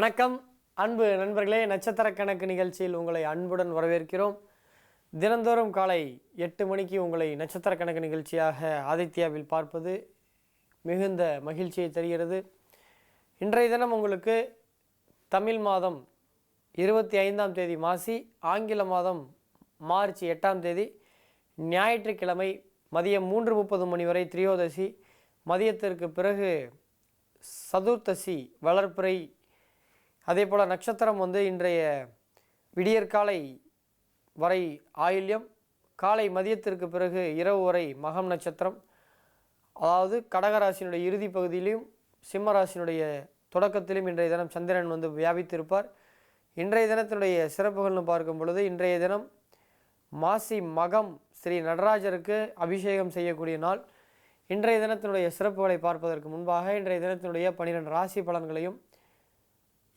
வணக்கம். அன்பு நண்பர்களே நட்சத்திர கணக்கு நிகழ்ச்சியில் உங்களை அன்புடன் வரவேற்கிறோம். தினந்தோறும் காலை எட்டு மணிக்கு உங்களை நட்சத்திர கணக்கு நிகழ்ச்சியாக ஆதித்யாவில் பார்ப்பது மிகுந்த மகிழ்ச்சியை தருகிறது. இன்றைய தினம் உங்களுக்கு தமிழ் மாதம் இருபத்தி ஐந்தாம் தேதி மாசி ஆங்கில மாதம் மார்ச் எட்டாம் தேதி ஞாயிற்றுக்கிழமை மதியம் மூன்று முப்பது மணி வரை திரியோதசி மதியத்திற்கு பிறகு சதுர்த்தசி வளர்ப்புரை அதே போல் நட்சத்திரம் வந்து இன்றைய விடியற்காலை வரை ஆயில்யம் காலை மதியத்திற்கு பிறகு இரவு வரை மகம் நட்சத்திரம். அதாவது கடகராசினுடைய இறுதி பகுதியிலையும் சிம்மராசினுடைய தொடக்கத்திலும் இன்றைய தினம் சந்திரன் வந்து வியாபித்திருப்பார். இன்றைய தினத்தினுடைய சிறப்புகள்னு பார்க்கும் பொழுது இன்றைய தினம் மாசி மகம் ஸ்ரீ நடராஜருக்கு அபிஷேகம் செய்யக்கூடிய நாள். இன்றைய தினத்தினுடைய சிறப்புகளை பார்ப்பதற்கு முன்பாக இன்றைய தினத்தினுடைய பன்னிரெண்டு ராசி பலன்களையும்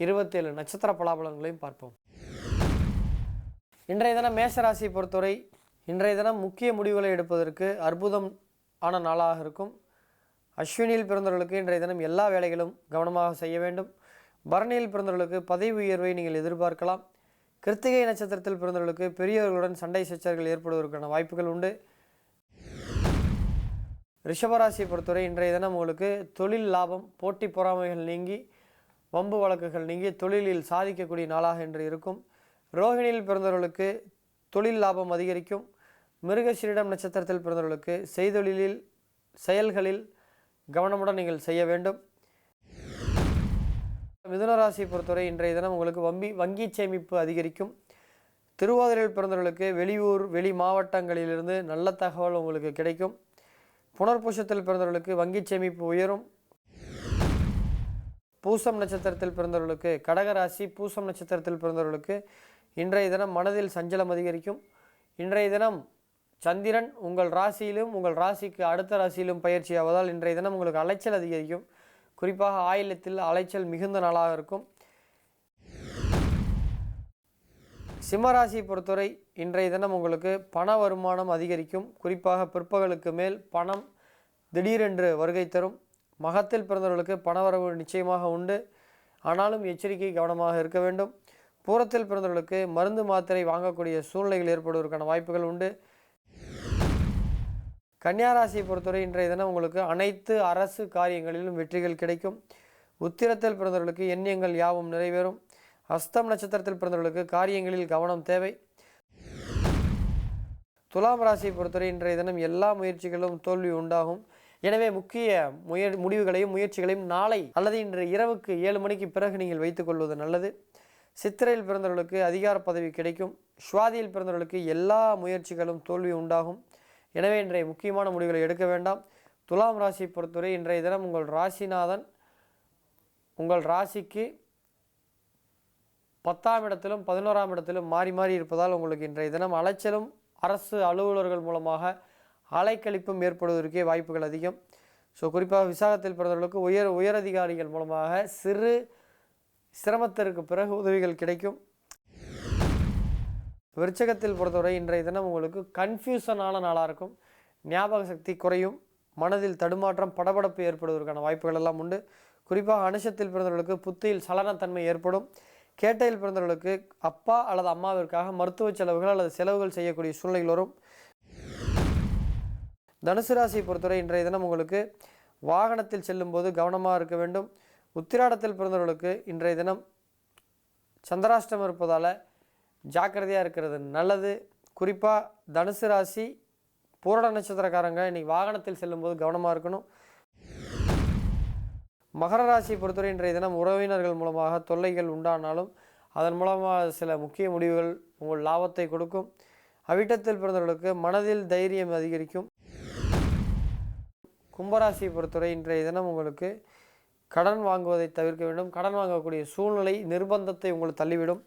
இருபத்தேழு நட்சத்திர பலாபலன்களையும் பார்ப்போம். இன்றைய தினம் மேசராசியை பொறுத்தவரை இன்றைய தினம் முக்கிய முடிவுகளை எடுப்பதற்கு அற்புதம் ஆன நாளாக இருக்கும். அஸ்வினியில் பிறந்தவர்களுக்கு இன்றைய தினம் எல்லா வேலைகளும் கவனமாக செய்ய வேண்டும். பரணியில் பிறந்தவர்களுக்கு பதவி உயர்வை நீங்கள் எதிர்பார்க்கலாம். கிருத்திகை நட்சத்திரத்தில் பிறந்தவர்களுக்கு பெரியவர்களுடன் சண்டை சச்சரவுகள் ஏற்படுவதற்கான வாய்ப்புகள் உண்டு. ரிஷபராசியை பொறுத்தவரை இன்றைய தினம் உங்களுக்கு தொழில் லாபம் போட்டி பொறாமைகள் நீங்கி வம்பு வழக்குகள் நீங்கி தொழிலில் சாதிக்கக்கூடிய நாளாக என்று இருக்கும். ரோஹிணியில் பிறந்தவர்களுக்கு தொழில் லாபம் அதிகரிக்கும். மிருகசீரிடம் நட்சத்திரத்தில் பிறந்தவர்களுக்கு செய்தொழிலில் செயல்களில் கவனமுடன் நீங்கள் செய்ய வேண்டும். மிதுனராசி பொறுத்தவரை இன்றைய தினம் உங்களுக்கு வம்பி வங்கி சேமிப்பு அதிகரிக்கும். திருவாதிரையில் பிறந்தவர்களுக்கு வெளியூர் வெளி மாவட்டங்களிலிருந்து நல்ல தகவல் உங்களுக்கு கிடைக்கும். புனர்பூசத்தில் பிறந்தவர்களுக்கு வங்கி சேமிப்பு உயரும். பூசம் நட்சத்திரத்தில் பிறந்தவர்களுக்கு கடகராசி பூசம் நட்சத்திரத்தில் பிறந்தவர்களுக்கு இன்றைய தினம் மனதில் சஞ்சலம் அதிகரிக்கும். இன்றைய தினம் சந்திரன் உங்கள் ராசியிலும் உங்கள் ராசிக்கு அடுத்த ராசியிலும் பயிற்சி ஆவதால் இன்றைய தினம் உங்களுக்கு அலைச்சல் அதிகரிக்கும். குறிப்பாக ஆயிலத்தில் அலைச்சல் மிகுந்த நாளாக இருக்கும். சிம்மராசியை பொறுத்தவரை இன்றைய தினம் உங்களுக்கு பண வருமானம் அதிகரிக்கும். குறிப்பாக பிற்பகலுக்கு மேல் பணம் திடீரென்று வருகை தரும். மகத்தில் பிறந்தவர்களுக்கு பணவரவு நிச்சயமாக உண்டு. ஆனாலும் எச்சரிக்கை கவனமாக இருக்க வேண்டும். பூரத்தில் பிறந்தவர்களுக்கு மருந்து மாத்திரை வாங்கக்கூடிய சூழ்நிலைகள் ஏற்படுவதற்கான வாய்ப்புகள் உண்டு. கன்னியாராசியை பொறுத்தவரை இன்றைய தினம் உங்களுக்கு அனைத்து அரசு காரியங்களிலும் வெற்றிகள் கிடைக்கும். உத்திரத்தில் பிறந்தவர்களுக்கு எண்ணியங்கள் யாவும் நிறைவேறும். அஸ்தம் நட்சத்திரத்தில் பிறந்தவர்களுக்கு காரியங்களில் கவனம் தேவை. துலாம் ராசியை பொறுத்தவரை இன்றைய தினம் எல்லா முயற்சிகளும் தோல்வி உண்டாகும். எனவே முக்கிய முய முடிவுகளையும் முயற்சிகளையும் நாளை அல்லது இன்று இரவுக்கு ஏழு மணிக்கு பிறகு நீங்கள் வைத்துக்கொள்வது நல்லது. சித்திரையில் பிறந்தவர்களுக்கு அதிகார பதவி கிடைக்கும். சுவாதியில் பிறந்தவர்களுக்கு எல்லா முயற்சிகளும் தோல்வி உண்டாகும். எனவே இன்றைய முக்கியமான முடிவுகளை எடுக்க வேண்டாம். துலாம் ராசியை பொறுத்தவரை இன்றைய தினம் உங்கள் ராசிநாதன் உங்கள் ராசிக்கு பத்தாம் இடத்திலும் பதினோராம் இடத்திலும் மாறி மாறி இருப்பதால் உங்களுக்கு இன்றைய தினம் அலைச்சலும் அரசு அலுவலர்கள் மூலமாக அலைக்கழிப்பும் ஏற்படுவதற்கே வாய்ப்புகள் அதிகம். ஸோ குறிப்பாக விசாகத்தில் பிறந்தவர்களுக்கு உயர் உயரதிகாரிகள் மூலமாக சிறு சிரமத்திற்கு பிறகு உதவிகள் கிடைக்கும். விருச்சகத்தில் பொறுத்தவரை இன்றைய தினம் உங்களுக்கு கன்ஃபியூசனான நாளாக இருக்கும். ஞாபக சக்தி குறையும். மனதில் தடுமாற்றம் படபடப்பு ஏற்படுவதற்கான வாய்ப்புகள் எல்லாம் உண்டு. குறிப்பாக அனுஷத்தில் பிறந்தவர்களுக்கு புத்தியில் சலனத்தன்மை ஏற்படும். கேட்டையில் பிறந்தவர்களுக்கு அப்பா அல்லது அம்மாவிற்காக மருத்துவ செலவுகள் அல்லது செலவுகள் செய்யக்கூடிய சூழ்நிலைகள் வரும். தனுசு ராசியை பொறுத்தவரை இன்றைய தினம் உங்களுக்கு வாகனத்தில் செல்லும்போது கவனமாக இருக்க வேண்டும். உத்திராடத்தில் பிறந்தவர்களுக்கு இன்றைய தினம் சந்திராஷ்டம் இருப்பதால் ஜாக்கிரதையாக இருக்கிறது நல்லது. குறிப்பாக தனுசு ராசி பூரண நட்சத்திரக்காரங்க இன்றைக்கி வாகனத்தில் செல்லும்போது கவனமாக இருக்கணும். மகர ராசியை பொறுத்தவரை இன்றைய தினம் உறவினர்கள் மூலமாக தொல்லைகள் உண்டானாலும் அதன் மூலமாக சில முக்கிய முடிவுகள் உங்கள் லாபத்தை கொடுக்கும். அவிட்டத்தில் பிறந்தவர்களுக்கு மனதில் தைரியம் அதிகரிக்கும். கும்பராசியை பொறுத்தவரை இன்றைய தினம் உங்களுக்கு கடன் வாங்குவதை தவிர்க்க வேண்டும். கடன் வாங்கக்கூடிய சூழ்நிலை நிர்பந்தத்தை உங்களுக்கு தள்ளிவிடும்.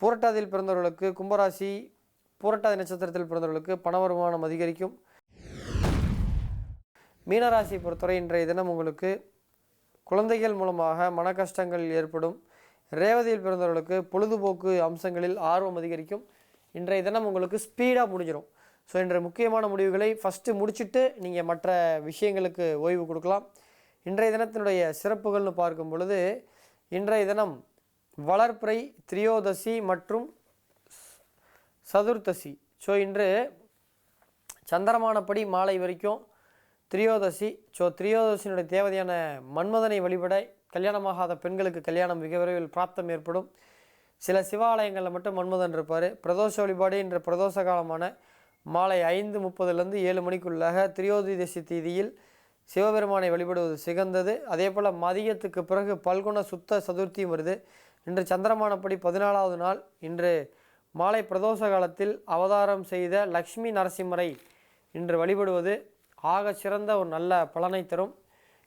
பூரட்டாதியில் பிறந்தவர்களுக்கு கும்பராசி பூரட்டாதி நட்சத்திரத்தில் பிறந்தவர்களுக்கு பண வருமானம் அதிகரிக்கும். மீனராசியை பொறுத்தவரை இன்றைய தினம் உங்களுக்கு குழந்தைகள் மூலமாக மன கஷ்டங்கள் ஏற்படும். ரேவதியில் பிறந்தவர்களுக்கு பொழுதுபோக்கு அம்சங்களில் ஆர்வம் அதிகரிக்கும். இன்றைய தினம் உங்களுக்கு ஸ்பீடாக முடிஞ்சிடும் ஸோ இன்று முக்கியமான முடிவுகளை ஃபஸ்ட்டு முடிச்சுட்டு நீங்கள் மற்ற விஷயங்களுக்கு ஓய்வு கொடுக்கலாம். இன்றைய தினத்தினுடைய சிறப்புகள்னு பார்க்கும் பொழுது இன்றைய தினம் வளர்ப்பிறை திரியோதசி மற்றும் சதுர்த்தசி ஸோ இன்று சந்திரமானப்படி மாலை வரைக்கும் திரியோதசி. ஸோ திரியோதசியினுடைய தேவதையான மன்மதனை வழிபட கல்யாணமாகாத பெண்களுக்கு கல்யாணம் மிக விரைவில் பிராப்தம் ஏற்படும். சில சிவாலயங்களில் மட்டும் மன்மதன் இருப்பார். பிரதோஷ வழிபாடு இன்று பிரதோஷ காலமான மாலை ஐந்து முப்பதுலேருந்து ஏழு மணிக்குள்ளாக திரியோதிதசி தேதியில் சிவபெருமானை வழிபடுவது சிகந்தது. அதே போல் மதியத்துக்கு பிறகு பல்குண சுத்த சதுர்த்தியும் வருது. இன்று சந்திரமானப்படி பதினாலாவது நாள். இன்று மாலை பிரதோஷ காலத்தில் அவதாரம் செய்த லக்ஷ்மி நரசிம்மரை இன்று வழிபடுவது ஆக சிறந்த ஒரு நல்ல பலனை தரும்.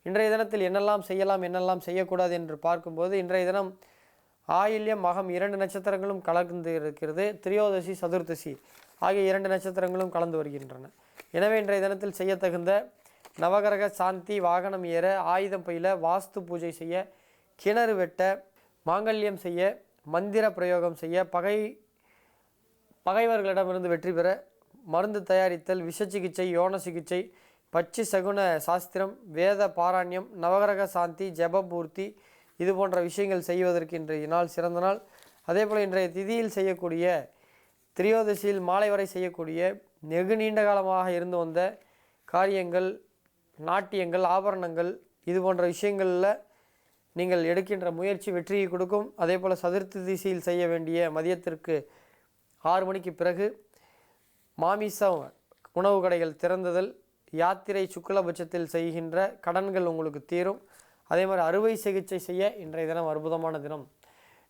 இன்றைய தினத்தில் என்னெல்லாம் செய்யலாம் என்னெல்லாம் செய்யக்கூடாது என்று பார்க்கும்போது இன்றைய தினம் ஆயில்யம் மகம் இரண்டு நட்சத்திரங்களும் கலந்து இருக்கிறது. திரியோதசி சதுர்த்தசி ஆகிய இரண்டு நட்சத்திரங்களும் கலந்து வருகின்றன. எனவே இன்றைய தினத்தில் செய்யத்தகுந்த நவகிரக சாந்தி வாகனம் ஏற ஆயுதம் பயில வாஸ்து பூஜை செய்ய கிணறு வெட்ட மாங்கல்யம் செய்ய மந்திர பிரயோகம் செய்ய பகை பகைவர்களிடமிருந்து வெற்றி பெற மருந்து தயாரித்தல் விஷ சிகிச்சை யோன சிகிச்சை பச்சி சகுன சாஸ்திரம் வேத பாராண்யம் நவகிரக சாந்தி ஜபபூர்த்தி இது போன்ற விஷயங்கள் செய்வதற்கு இன்றைய நாள் சிறந்த நாள். அதே போல் இன்றைய திதியில் செய்யக்கூடிய திரியோதசியில் மாலை வரை செய்யக்கூடிய நெகு நீண்ட காலமாக இருந்து வந்த காரியங்கள் நாட்டியங்கள் ஆபரணங்கள் இது போன்ற விஷயங்களில் நீங்கள் எடுக்கின்ற முயற்சி வெற்றியை கொடுக்கும். அதே போல் சதுர்த்தி திசையில் செய்ய வேண்டிய மதியத்திற்கு ஆறு மணிக்கு பிறகு மாமிசம் உணவு கடைகள் திறந்ததல் யாத்திரை சுக்லபட்சத்தில் செய்கின்ற கடன்கள் உங்களுக்கு தீரும். அதே மாதிரி அறுவை சிகிச்சை செய்ய இன்றைய தினம் அற்புதமான தினம்.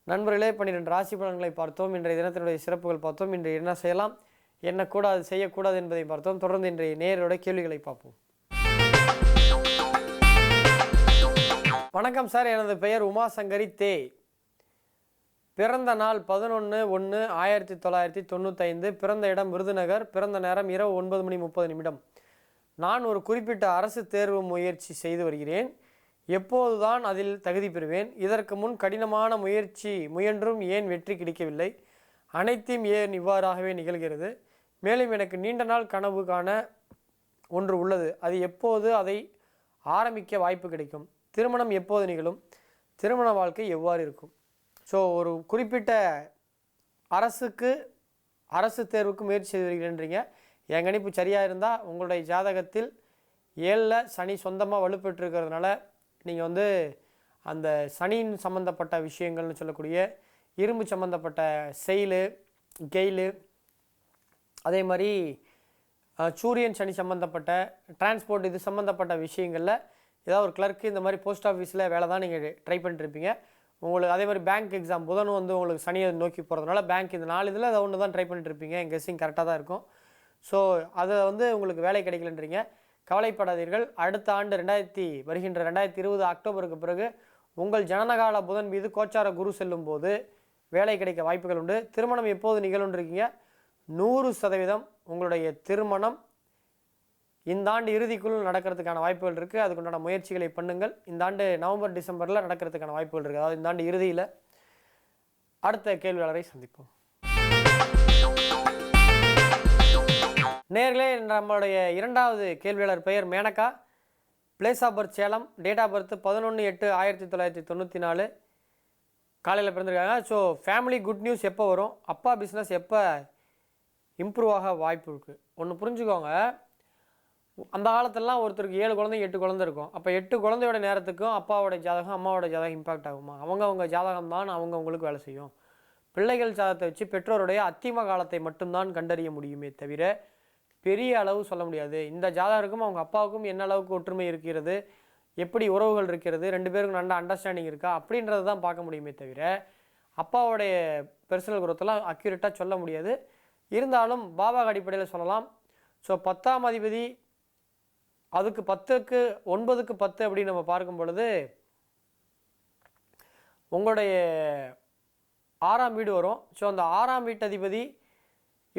நண்பர்களே பன்னிரெண்டு ராசி பலன்களை பார்த்தோம். இன்றைய தினத்தினுடைய சிறப்புகள் பார்த்தோம். இன்று என்ன செய்யலாம்? என்ன கூடாது செய்யக்கூடாது என்பதை பார்த்தோம். தொடர்ந்து இன்றைய நேரோட கேள்விகளை பார்ப்போம். வணக்கம் சார். எனது பெயர் உமாசங்கரி தே. பிறந்த நாள் பதினொன்று ஒன்று ஆயிரத்தி தொள்ளாயிரத்தி தொண்ணூத்தைந்து. பிறந்த இடம் விருதுநகர். பிறந்த நேரம் இரவு ஒன்பது மணி முப்பது நிமிடம். நான் ஒரு குறிப்பிட்ட அரசு தேர்வு முயற்சி செய்து வருகிறேன். எப்போதுதான் அதில் தகுதி பெறுவேன். இதற்கு முன் கடினமான முயற்சி முயன்றும் ஏன் வெற்றி கிடைக்கவில்லை? அனைத்தையும் ஏன் இவ்வாறாகவே நிகழ்கிறது? மேலும் எனக்கு நீண்ட நாள் கனவு காண ஒன்று உள்ளது. அது எப்போது அதை ஆரம்பிக்க வாய்ப்பு கிடைக்கும்? திருமணம் எப்போது நிகழும்? திருமண வாழ்க்கை எவ்வாறு இருக்கும்? ஸோ ஒரு குறிப்பிட்ட அரசுக்கு அரசு தேர்வுக்கு முயற்சி செய்து வருகிறேன்றீங்க. என் கணிப்பு சரியாக இருந்தால் உங்களுடைய ஜாதகத்தில் ஏழில் சனி சொந்தமாக வலுப்பெற்றிருக்கிறதுனால நீங்கள் வந்து அந்த சனியின் சம்மந்தப்பட்ட விஷயங்கள்னு சொல்லக்கூடிய இரும்பு சம்மந்தப்பட்ட செயலு கெயிலு அதே மாதிரி சூரியன் சனி சம்மந்தப்பட்ட டிரான்ஸ்போர்ட் இது சம்மந்தப்பட்ட விஷயங்களில் ஏதாவது ஒரு கிளர்க்கு இந்த மாதிரி போஸ்ட் ஆஃபீஸில் வேலை தான் நீங்கள் ட்ரை பண்ணிட்டுருப்பீங்க. உங்களுக்கு அதே மாதிரி பேங்க் எக்ஸாம் புதனும் வந்து உங்களுக்கு சனியை நோக்கி போகிறதுனால பேங்க் இந்த நாலு இதில் அதை ஒன்று தான் ட்ரை பண்ணிட்டுருப்பீங்க. என் கெஸ்ஸிங் கரெக்டாக தான் இருக்கும். ஸோ அதை வந்து உங்களுக்கு வேலை கிடைக்கலன்றீங்க. கவலைப்படாதீர்கள். அடுத்த ஆண்டு ரெண்டாயிரத்தி வருகின்ற ரெண்டாயிரத்தி இருபது அக்டோபருக்கு பிறகு உங்கள் ஜனனகால புதன் மீது கோச்சார குரு செல்லும் போது வேலை கிடைக்க வாய்ப்புகள் உண்டு. திருமணம் எப்போது நிகழும்னு இருக்கீங்க நூறு சதவீதம் உங்களுடைய திருமணம் இந்த ஆண்டு இறுதிக்குள் நடக்கிறதுக்கான வாய்ப்புகள் இருக்குது அதுக்குண்டான முயற்சிகளை பண்ணுங்கள். இந்த ஆண்டு நவம்பர் டிசம்பரில் நடக்கிறதுக்கான வாய்ப்புகள் இருக்குது அதாவது இந்த ஆண்டு இறுதியில் அடுத்த கேள்வியாளரை சந்திப்போம். நேர்களே நம்மளுடைய இரண்டாவது கேள்வியாளர் பெயர் Menaka. Place of birth Salem date of birth பதினொன்று எட்டு ஆயிரத்தி தொள்ளாயிரத்தி தொண்ணூற்றி நாலு. காலையில் பிறந்திருக்காங்க. ஸோ ஃபேமிலி குட் நியூஸ் எப்போ வரும்? அப்பா பிஸ்னஸ் எப்போ இம்ப்ரூவ் ஆக வாய்ப்பு இருக்குது ஒன்று புரிஞ்சுக்கோங்க. அந்த காலத்திலலாம் ஒருத்தருக்கு ஏழு குழந்தை எட்டு குழந்தை இருக்கும். அப்போ எட்டு குழந்தையோட நேரத்துக்கும் அப்பாவோட ஜாதகம் அம்மாவோட ஜாதகம் இம்பாக்ட் ஆகுமா? அவங்க அவங்க ஜாதகம் தான் அவங்க அவங்களுக்கு வேலை செய்யும். பிள்ளைகள் ஜாதகத்தை வச்சு பெற்றோருடைய அத்திம காலத்தை மட்டும்தான் கண்டறிய முடியுமே தவிர பெரிய அளவு சொல்ல முடியாது. இந்த ஜாதகருக்கும் அவங்க அப்பாவுக்கும் என்ன அளவுக்கு ஒற்றுமை இருக்கிறது? எப்படி உறவுகள் இருக்கிறது? ரெண்டு பேருக்கும் நல்ல அண்டர்ஸ்டாண்டிங் இருக்கா? அப்படின்றத தான் பார்க்க முடியுமே தவிர அப்பாவோடைய பெர்சனல் குரோத்தெல்லாம் அக்யூரேட்டாக சொல்ல முடியாது. இருந்தாலும் பாபா அடிப்படையில் சொல்லலாம். ஸோ பத்தாம் அதிபதி அதுக்கு பத்துக்கு ஒன்பதுக்கு பத்து அப்படின்னு நம்ம பார்க்கும் பொழுது உங்களுடைய ஆறாம் வீடு வரும். ஸோ அந்த ஆறாம் வீட்டு அதிபதி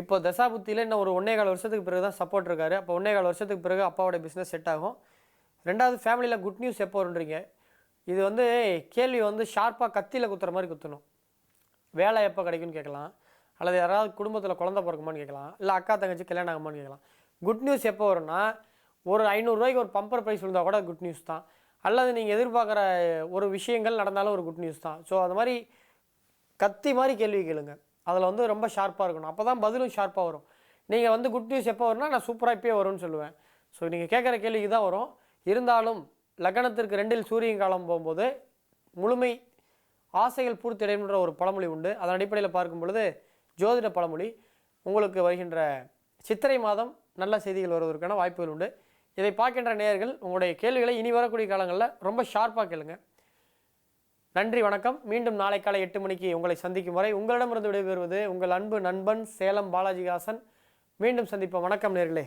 இப்போ தசாபுத்தியில் இன்னும் ஒரு ஒன்றே கால் வருஷத்துக்கு பிறகு தான் சப்போர்ட் இருக்காரு. அப்போ ஒன்றே கால் வருஷத்துக்கு பிறகு அப்பாவோட பிஸ்னஸ் செட் ஆகும். ரெண்டாவது ஃபேமிலியில் குட் நியூஸ் எப்போ வருன்றீங்க? இது வந்து கேள்வி வந்து ஷார்ப்பாக கத்தியில் குத்துற மாதிரி குத்தணும். வேலை எப்போ கிடைக்கும்னு கேட்கலாம். அல்லது யாராவது குடும்பத்தில் குழந்தை பிறக்குமான்னு கேட்கலாம். இல்லை அக்கா தங்கச்சி கல்யாணம் ஆகுமான்னு கேட்கலாம். குட் நியூஸ் எப்போ வரும்னா ஒரு ஐநூறுரூவாய்க்கு ஒரு பம்பர் ப்ரைஸ் விழுந்தால் கூட குட் நியூஸ் தான். அல்லது நீங்கள் எதிர்பார்க்குற ஒரு விஷயங்கள் நடந்தாலும் ஒரு குட் நியூஸ் தான். ஸோ அது மாதிரி கத்தி மாதிரி கேள்வி கேளுங்கள் அதில் வந்து ரொம்ப ஷார்ப்பாக இருக்கணும். அப்போ தான் பதிலும் ஷார்ப்பாக வரும். நீங்கள் வந்து குட் நியூஸ் எப்போ வரும்னா நான் சூப்பராக இப்போயே வரும்னு சொல்லுவேன். ஸோ நீங்கள் கேட்குற கேள்விக்கு தான் வரும். இருந்தாலும் லக்னத்திற்கு ரெண்டில் சூரியன் காலம் போகும்போது முழுமை ஆசைகள் பூர்த்தியடைகின்ற ஒரு பழமொழி உண்டு. அதன் அடிப்படையில் பார்க்கும் பொழுது ஜோதிட பழமொழி உங்களுக்கு வருகின்ற சித்திரை மாதம் நல்ல செய்திகள் வருவதற்கான வாய்ப்புகள் உண்டு. இதை பார்க்கின்ற நேயர்கள் உங்களுடைய கேள்விகளை இனி வரக்கூடிய காலங்களில் ரொம்ப ஷார்ப்பாக கேளுங்கள் நன்றி வணக்கம். மீண்டும் நாளை காலை எட்டு மணிக்கு உங்களை சந்திக்கும் வரை உங்களிடமிருந்து விடைபெறுவது உங்கள் அன்பு நண்பன் சேலம் பாலாஜிகாசன் மீண்டும் சந்திப்போம். வணக்கம் நேர்களே.